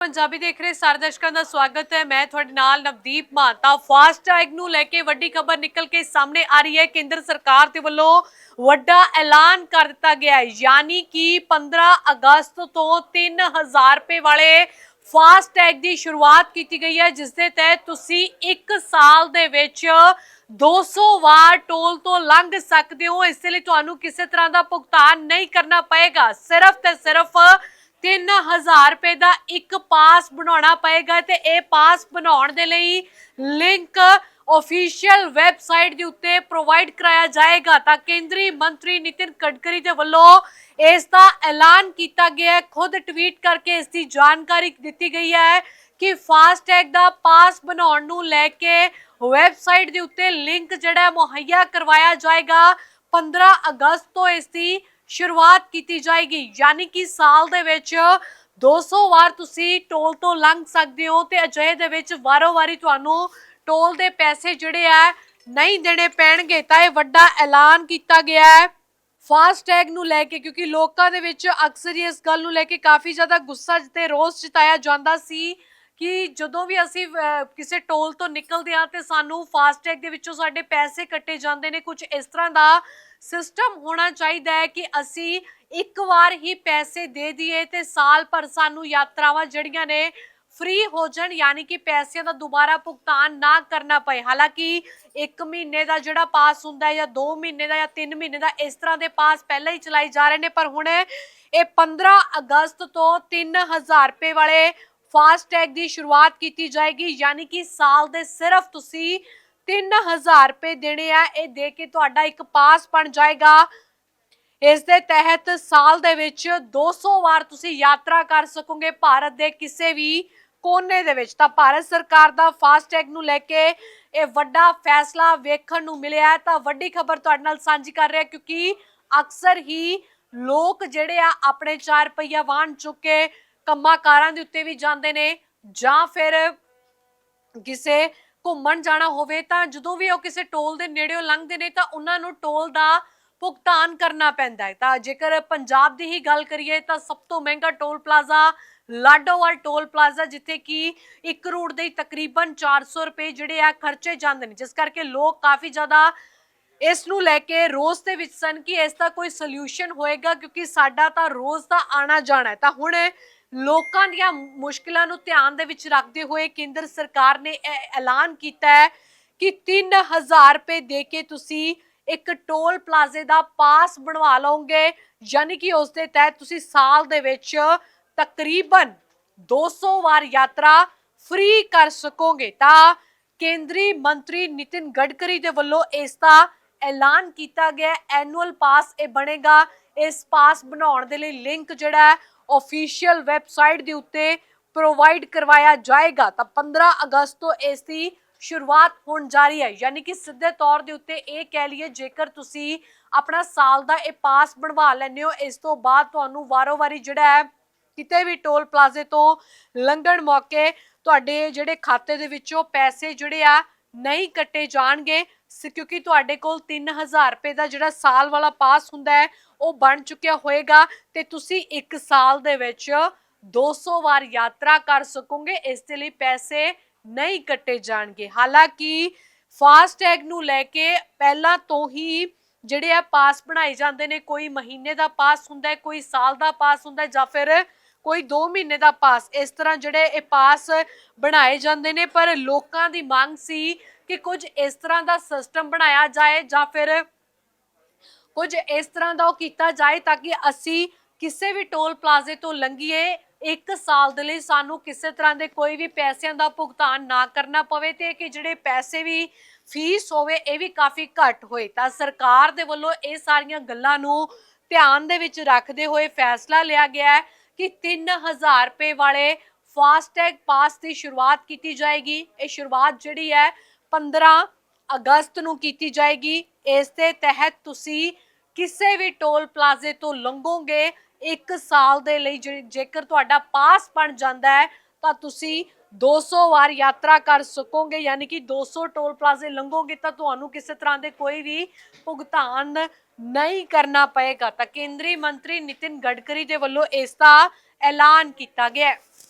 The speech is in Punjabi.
ਪੰਜਾਬੀ ਦੇਖ ਰਹੇ ਸਾਰੇ ਦਰਸ਼ਕਾਂ ਦਾ ਸਵਾਗਤ ਹੈ। ਮੈਂ ਤੁਹਾਡੇ ਨਾਲ ਨਵਦੀਪ ਮਾਤਾ ਫਾਸਟ ਟੈਗ ਨੂੰ ਲੈ ਕੇ ਵੱਡੀ ਖਬਰ ਨਿਕਲ ਕੇ ਸਾਹਮਣੇ ਆ ਰਹੀ ਹੈ। ਕੇਂਦਰ ਸਰਕਾਰ ਦੇ ਵੱਲੋਂ ਵੱਡਾ ਐਲਾਨ ਕਰ ਦਿੱਤਾ ਗਿਆ ਹੈ। ਯਾਨੀ ਕਿ 15 ਅਗਸਤ ਤੋਂ 3000 ਰੁਪਏ ਵਾਲੇ ਫਾਸਟ ਟੈਗ ਦੀ ਸ਼ੁਰੂਆਤ ਕੀਤੀ ਗਈ ਹੈ। ਜਿਸ ਦੇ ਤਹਿਤ ਤੁਸੀਂ 1 ਸਾਲ ਦੇ ਵਿੱਚ 200 ਵਾਰ ਟੋਲ ਤੋਂ ਲੰਘ ਸਕਦੇ ਹੋ। ਇਸ ਲਈ ਤੁਹਾਨੂੰ ਕਿਸੇ ਤਰ੍ਹਾਂ ਦਾ ਭੁਗਤਾਨ ਨਹੀਂ ਕਰਨਾ ਪਏਗਾ। ਸਿਰਫ ਤੇ ਸਿਰਫ 3000 ਰੁਪਏ ਦਾ ਇੱਕ ਪਾਸ ਬਣਾਉਣਾ ਪਏਗਾ ਤੇ ਇਹ ਪਾਸ ਬਣਾਉਣ ਦੇ ਲਈ ਲਿੰਕ ਅਫੀਸ਼ੀਅਲ ਵੈਬਸਾਈਟ ਦੇ ਉੱਤੇ ਪ੍ਰੋਵਾਈਡ ਕਰਾਇਆ ਜਾਏਗਾ ਤਾਂ ਕੇਂਦਰੀ ਮੰਤਰੀ ਨਿਤਿਨ ਗਡਕਰੀ ਦੇ ਵੱਲੋਂ ਇਸ ਦਾ ਐਲਾਨ ਕੀਤਾ ਗਿਆ ਹੈ। ਖੁਦ ਟਵੀਟ ਕਰਕੇ ਇਸ ਦੀ ਜਾਣਕਾਰੀ ਦਿੱਤੀ ਗਈ ਹੈ ਕਿ ਫਾਸਟੈਗ ਦਾ ਪਾਸ ਬਣਾਉਣ ਨੂੰ ਲੈ ਕੇ ਵੈਬਸਾਈਟ ਦੇ ਉੱਤੇ ਲਿੰਕ ਜਿਹੜਾ ਮੁਹੱਈਆ ਕਰਵਾਇਆ ਜਾਏਗਾ। 15 ਅਗਸਤ ਤੋਂ ਇਸ ਦੀ ਸ਼ੁਰੂਆਤ ਕੀਤੀ ਜਾਏਗੀ, ਯਾਨੀ ਕਿ ਸਾਲ ਦੇ ਵਿੱਚ 200 ਵਾਰ ਤੁਸੀਂ ਟੋਲ ਤੋਂ ਲੰਘ ਸਕਦੇ ਹੋ ਤੇ ਅਜਿਹੇ ਦੇ ਵਿੱਚ ਵਾਰੋ-ਵਾਰੀ ਤੁਹਾਨੂੰ ਟੋਲ ਦੇ ਪੈਸੇ ਜਿਹੜੇ ਆ ਨਹੀਂ ਦੇਣੇ ਪੈਣਗੇ। ਤਾਂ ਇਹ ਵੱਡਾ ਐਲਾਨ ਕੀਤਾ ਗਿਆ ਹੈ। ਫਾਸਟੈਗ ਨੂੰ ਲੈ ਕੇ, ਕਿਉਂਕਿ ਲੋਕਾਂ ਦੇ ਵਿੱਚ ਅਕਸਰ ਹੀ ਇਸ ਗੱਲ ਨੂੰ ਲੈ ਕੇ ਕਾਫੀ ਜ਼ਿਆਦਾ ਗੁੱਸਾ ਤੇ ਰੋਸ ਜਤਾਇਆ ਜਾਂਦਾ ਸੀ ਕਿ ਜਦੋਂ ਵੀ ਅਸੀਂ ਕਿਸੇ ਟੋਲ ਤੋਂ ਨਿਕਲਦੇ ਹਾਂ ਤੇ ਸਾਨੂੰ ਫਾਸਟੈਗ ਦੇ ਵਿੱਚੋਂ ਸਾਡੇ ਪੈਸੇ ਕੱਟੇ ਜਾਂਦੇ ਨੇ, ਕੁਝ ਇਸ ਤਰ੍ਹਾਂ ਦਾ ਸਿਸਟਮ ਹੋਣਾ ਚਾਹੀਦਾ ਹੈ ਕਿ ਅਸੀਂ ਇੱਕ ਵਾਰ ਹੀ ਪੈਸੇ ਦੇ ਦਈਏ ਤੇ ਸਾਲ ਭਰ ਸਾਨੂੰ ਯਾਤਰਾਵਾਂ ਜਿਹੜੀਆਂ ਨੇ ਫ੍ਰੀ ਹੋ ਜਾਣ, ਯਾਨੀ ਕਿ ਪੈਸਿਆਂ ਦਾ ਦੁਬਾਰਾ ਭੁਗਤਾਨ ਨਾ ਕਰਨਾ ਪਏ। ਹਾਲਾਂਕਿ 1 ਮਹੀਨੇ ਦਾ ਜਿਹੜਾ ਪਾਸ ਹੁੰਦਾ ਹੈ ਜਾਂ 2 ਮਹੀਨੇ ਦਾ ਜਾਂ 3 ਮਹੀਨੇ ਦਾ, ਇਸ ਤਰ੍ਹਾਂ ਦੇ ਪਾਸ ਪਹਿਲਾਂ ਹੀ ਚਲਾਈ ਜਾ ਰਹੇ ਨੇ, ਪਰ ਹੁਣ ਇਹ 15 ਅਗਸਤ ਤੋਂ 3000 ਰੁਪਏ ਵਾਲੇ ਫਾਸਟੈਗ ਦੀ ਸ਼ੁਰੂਆਤ ਕੀਤੀ ਜਾਏਗੀ। ਯਾਨੀ ਕਿ ਸਾਲ ਦੇ ਸਿਰਫ ਤੁਸੀਂ 3000 ਰੁਪਏ ਦੇਣੇ ਆ, ਇਹ ਦੇ ਕੇ ਤੁਹਾਡਾ ਇੱਕ ਪਾਸ ਬਣ ਜਾਏਗਾ। ਇਸ ਦੇ ਤਹਿਤ ਸਾਲ ਦੇ ਵਿੱਚ 200 ਵਾਰ ਤੁਸੀਂ ਯਾਤਰਾ ਕਰ ਸਕੋਗੇ ਭਾਰਤ ਦੇ ਕਿਸੇ ਵੀ ਕੋਨੇ ਦੇ ਵਿੱਚ। ਤਾਂ ਭਾਰਤ ਸਰਕਾਰ ਦਾ ਫਾਸਟੈਗ ਨੂੰ ਲੈ ਕੇ ਇਹ ਵੱਡਾ ਫੈਸਲਾ ਵੇਖਣ ਨੂੰ ਮਿਲਿਆ ਤਾਂ ਵੱਡੀ ਖਬਰ ਤੁਹਾਡੇ ਨਾਲ ਸਾਂਝੀ ਕਰ ਰਿਹਾ, ਕਿਉਂਕਿ ਅਕਸਰ ਹੀ ਲੋਕ ਜਿਹੜੇ ਆ ਆਪਣੇ 4 ਪਹੀਆ ਵਾਹਨ ਚੁੱਕ ਕੇ ਕੰਮਾਂ ਕਾਰਾਂ ਦੇ ਉੱਤੇ ਵੀ ਜਾਂਦੇ ਨੇ ਜਾਂ ਫਿਰ ਕਿਸੇ ਘੁੰਮਣ ਜਾਣਾ ਹੋਵੇ, ਤਾਂ ਜਦੋਂ ਵੀ ਉਹ ਕਿਸੇ ਟੋਲ ਦੇ ਨੇੜਿਓਂ ਲੰਘਦੇ ਨੇ, ਤਾਂ ਉਹਨਾਂ ਨੂੰ ਟੋਲ ਦਾ ਭੁਗਤਾਨ ਕਰਨਾ ਪੈਂਦਾ ਹੈ। ਤਾਂ ਜੇਕਰ ਪੰਜਾਬ ਦੀ ਹੀ ਗੱਲ ਕਰੀਏ, ਤਾਂ ਸਭ ਤੋਂ ਮਹਿੰਗਾ toll plaza Ladowal toll plaza, ਜਿੱਥੇ ਕਿ 1 ਕਰੋੜ ਦੇ ਤਕਰੀਬਨ 400 ਰੁਪਏ ਜਿਹੜੇ ਆ ਖਰਚੇ ਜਾਂਦੇ ਨੇ, ਜਿਸ ਕਰਕੇ ਲੋਕ ਕਾਫੀ ਜ਼ਿਆਦਾ ਇਸ ਨੂੰ ਲੈ ਕੇ ਰੋਜ਼ ਦੇ ਵਿੱਚ ਸਨ ਕਿ ਇਸ ਦਾ ਕੋਈ ਸੋਲੂਸ਼ਨ ਹੋਏਗਾ, ਕਿਉਂਕਿ ਸਾਡਾ ਤਾਂ ਰੋਜ਼ ਦਾ ਆਣਾ ਜਾਣਾ ਹੈ। ਤਾਂ ਹੁਣ ਲੋਕਾਂ ਦੀਆਂ ਮੁਸ਼ਕਲਾਂ ਨੂੰ ਧਿਆਨ ਦੇ ਵਿੱਚ ਰੱਖਦੇ ਹੋਏ ਕੇਂਦਰ ਸਰਕਾਰ ਨੇ ਇਹ ਐਲਾਨ ਕੀਤਾ ਹੈ ਕਿ 3000 ਰੁਪਏ ਦੇ ਕੇ ਤੁਸੀਂ ਇੱਕ ਟੋਲ ਪਲਾਜ਼ੇ ਦਾ ਪਾਸ ਬਣਵਾ ਲਓਗੇ, ਯਾਨੀ ਕਿ ਉਸ ਦੇ ਤਹਿਤ ਤੁਸੀਂ ਸਾਲ ਦੇ ਵਿੱਚ ਤਕਰੀਬਨ 200 ਵਾਰ ਯਾਤਰਾ ਫ੍ਰੀ ਕਰ ਸਕੋਗੇ। ਤਾਂ ਕੇਂਦਰੀ ਮੰਤਰੀ ਨਿਤਿਨ ਗਡਕਰੀ ਦੇ ਵੱਲੋਂ ਇਸ ਦਾ ਐਲਾਨ ਕੀਤਾ ਗਿਆ ਐਨੂਅਲ ਪਾਸ ਇਹ ਬਣੇਗਾ। ਇਸ ਪਾਸ ਬਣਾਉਣ ਦੇ ਲਈ ਲਿੰਕ ਜਿਹੜਾ ਹੈ ਅਫੀਸ਼ੀਅਲ ਵੈਬਸਾਈਟ ਦੇ ਉੱਤੇ ਪ੍ਰੋਵਾਈਡ ਕਰਵਾਇਆ ਜਾਏਗਾ। ਤਾਂ 15 ਅਗਸਤ ਤੋਂ ਇਸ ਦੀ ਸ਼ੁਰੂਆਤ ਹੋਣ ਜਾ ਰਹੀ ਹੈ। ਯਾਨੀ ਕਿ ਸਿੱਧੇ ਤੌਰ ਦੇ ਉੱਤੇ ਇਹ ਕਹਿ ਲਈਏ, ਜੇਕਰ ਤੁਸੀਂ ਆਪਣਾ ਸਾਲ ਦਾ ਇਹ ਪਾਸ ਬਣਵਾ ਲੈਂਦੇ ਹੋ, ਇਸ ਤੋਂ ਬਾਅਦ ਤੁਹਾਨੂੰ ਵਾਰੋ-ਵਾਰੀ ਜਿਹੜਾ ਹੈ, ਕਿਤੇ ਵੀ ਟੋਲ ਪਲਾਜ਼ੇ ਤੋਂ ਲੰਘਣ ਮੌਕੇ ਤੁਹਾਡੇ ਜਿਹੜੇ ਖਾਤੇ ਦੇ ਵਿੱਚੋਂ ਪੈਸੇ ਜਿਹੜੇ ਆ, ਨਹੀਂ ਕੱਟੇ ਜਾਣਗੇ। ਕਿਉਂਕਿ ਤੁਹਾਡੇ ਕੋਲ 3000 ਰੁਪਏ ਦਾ ਜਿਹੜਾ ਸਾਲ ਵਾਲਾ ਪਾਸ ਹੁੰਦਾ ਹੈ, ਉਹ ਬਣ ਚੁੱਕਿਆ ਹੋਏਗਾ ਤੇ ਤੁਸੀਂ 1 ਸਾਲ ਦੇ ਵਿੱਚ 200 ਵਾਰ ਯਾਤਰਾ ਕਰ ਸਕੋਗੇ, ਇਸ ਦੇ ਲਈ ਪੈਸੇ ਨਹੀਂ ਕੱਟੇ ਜਾਣਗੇ। ਹਾਲਾਂਕਿ ਫਾਸਟੈਗ ਨੂੰ ਲੈ ਕੇ ਪਹਿਲਾਂ ਤੋਂ ਹੀ ਜਿਹੜੇ ਆ ਪਾਸ ਬਣਾਏ ਜਾਂਦੇ ਨੇ, ਕੋਈ ਮਹੀਨੇ ਦਾ ਪਾਸ ਹੁੰਦਾ ਹੈ, ਕੋਈ ਸਾਲ ਦਾ ਪਾਸ ਹੁੰਦਾ ਹੈ ਜਾਂ ਫਿਰ ਕੋਈ 2 ਮਹੀਨੇ ਦਾ ਪਾਸ। ਇਸ ਤਰ੍ਹਾਂ ਜਿਹੜੇ ਇਹ ਪਾਸ ਬਣਾਏ ਜਾਂਦੇ ਨੇ, ਪਰ ਲੋਕਾਂ ਦੀ ਮੰਗ ਸੀ ਕਿ ਕੁਝ ਇਸ ਤਰ੍ਹਾਂ ਦਾ ਸਿਸਟਮ ਬਣਾਇਆ ਜਾਏ ਜਾਂ ਫਿਰ ਕੁਝ ਇਸ ਤਰ੍ਹਾਂ ਦਾ ਉਹ ਕੀਤਾ ਜਾਏ ਤਾਂ ਕਿ ਅਸੀਂ ਕਿਸੇ ਵੀ ਟੋਲ ਪਲਾਜ਼ੇ ਤੋਂ ਲੰਘੀਏ, ਇੱਕ ਸਾਲ ਦੇ ਲਈ ਸਾਨੂੰ ਕਿਸੇ ਤਰ੍ਹਾਂ ਦੇ ਕੋਈ ਵੀ ਪੈਸਿਆਂ ਦਾ ਭੁਗਤਾਨ ਨਾ ਕਰਨਾ ਪਵੇ ਤੇ ਕਿ ਜਿਹੜੇ ਪੈਸੇ ਵੀ ਫੀਸ ਹੋਵੇ, ਇਹ ਵੀ ਕਾਫੀ ਘੱਟ ਹੋਏ। ਤਾਂ ਸਰਕਾਰ ਦੇ ਵੱਲੋਂ ਇਹ ਸਾਰੀਆਂ ਗੱਲਾਂ ਨੂੰ ਧਿਆਨ ਦੇ ਵਿੱਚ ਰੱਖਦੇ ਹੋਏ ਫੈਸਲਾ ਲਿਆ ਗਿਆ ਹੈ। ਕਿ 3000 ਰੁਪਏ ਵਾਲੇ ਫਾਸਟੈਗ ਪਾਸ ਦੀ ਸ਼ੁਰੂਆਤ ਕੀਤੀ ਜਾਏਗੀ। ਇਹ ਸ਼ੁਰੂਆਤ ਜਿਹੜੀ ਹੈ 15 ਅਗਸਤ ਨੂੰ ਕੀਤੀ ਜਾਏਗੀ। ਇਸ ਦੇ ਤਹਿਤ ਤੁਸੀਂ ਕਿਸੇ ਵੀ ਟੋਲ ਪਲਾਜ਼ੇ ਤੋਂ ਲੰਘੋਗੇ। ਇੱਕ ਸਾਲ ਦੇ ਲਈ ਜੇਕਰ ਤੁਹਾਡਾ ਪਾਸ ਬਣ ਜਾਂਦਾ ਹੈ ਤਾਂ ਤੁਸੀਂ 200 ਵਾਰ ਯਾਤਰਾ ਕਰ ਸਕੋਗੇ, ਯਾਨੀ ਕਿ 200 ਟੋਲ ਪਲਾਜ਼ੇ ਲੰਘੋਗੇ ਤਾਂ ਤੁਹਾਨੂੰ ਕਿਸੇ ਤਰ੍ਹਾਂ ਦੇ ਕੋਈ ਵੀ ਭੁਗਤਾਨ ਨਹੀਂ ਕਰਨਾ ਪਏਗਾ। ਤਾਂ ਕੇਂਦਰੀ ਮੰਤਰੀ ਨਿਤਿਨ ਗਡਕਰੀ ਦੇ ਵੱਲੋਂ ਇਸ ਦਾ ਐਲਾਨ ਕੀਤਾ ਗਿਆ ਹੈ।